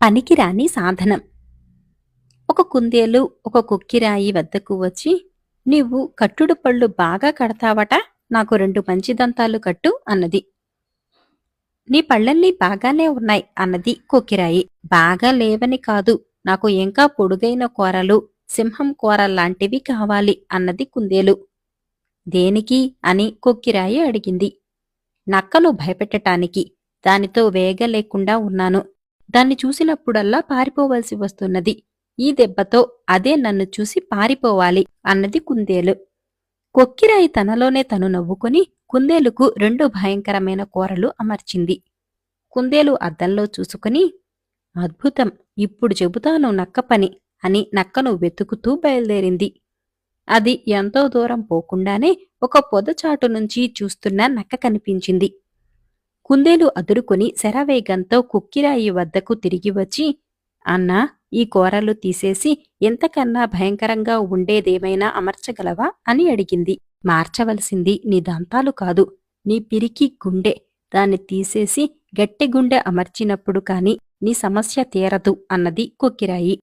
పనికిరాని సాధనం. ఒక కుందేలు ఒక కుక్కిరాయి వద్దకు వచ్చి నీవు కట్టుడు పళ్ళు బాగా కడతావట నాకు రెండు మంచి దంతాలు కట్టు అన్నది. నీ పళ్ళన్నీ బాగానే ఉన్నాయి అన్నది కొక్కిరాయి. బాగా లేవని కాదు నాకు ఇంకా పొడుగైన కూరలు సింహం కూర లాంటివి కావాలి అన్నది కుందేలు. దేనికి? అని కొక్కిరాయి అడిగింది. నక్కను భయపెట్టటానికి దానితో వేగ లేకుండా ఉన్నాను. దాన్ని చూసినప్పుడల్లా పారిపోవలసి వస్తున్నది. ఈ దెబ్బతో అదే నన్ను చూసి పారిపోవాలి అన్నది కుందేలు. కొక్కిరాయి తనలోనే తను నవ్వుకొని కుందేలుకు రెండు భయంకరమైన కూరలు అమర్చింది. కుందేలు అద్దంలో చూసుకుని అద్భుతం! ఇప్పుడు చెబుతాను నక్క పని అని నక్కను వెతుకుతూ బయలుదేరింది. అది ఎంతో దూరం పోకుండానే ఒక పొదచాటు నుంచి చూస్తున్న నక్క కనిపించింది. కుందేలు అదురుకుని శరవేగంతో కుక్కిరాయి వద్దకు తిరిగి వచ్చి అన్నా ఈ కూరలు తీసేసి ఎంతకన్నా భయంకరంగా ఉండేదేమైనా అమర్చగలవా? అని అడిగింది. మార్చవలసింది నీ దంతాలు కాదు నీ పిరికి గుండె. దాన్ని తీసేసి గట్టి గుండె అమర్చినప్పుడు కాని నీ సమస్య తీరదు అన్నది కొక్కిరాయి.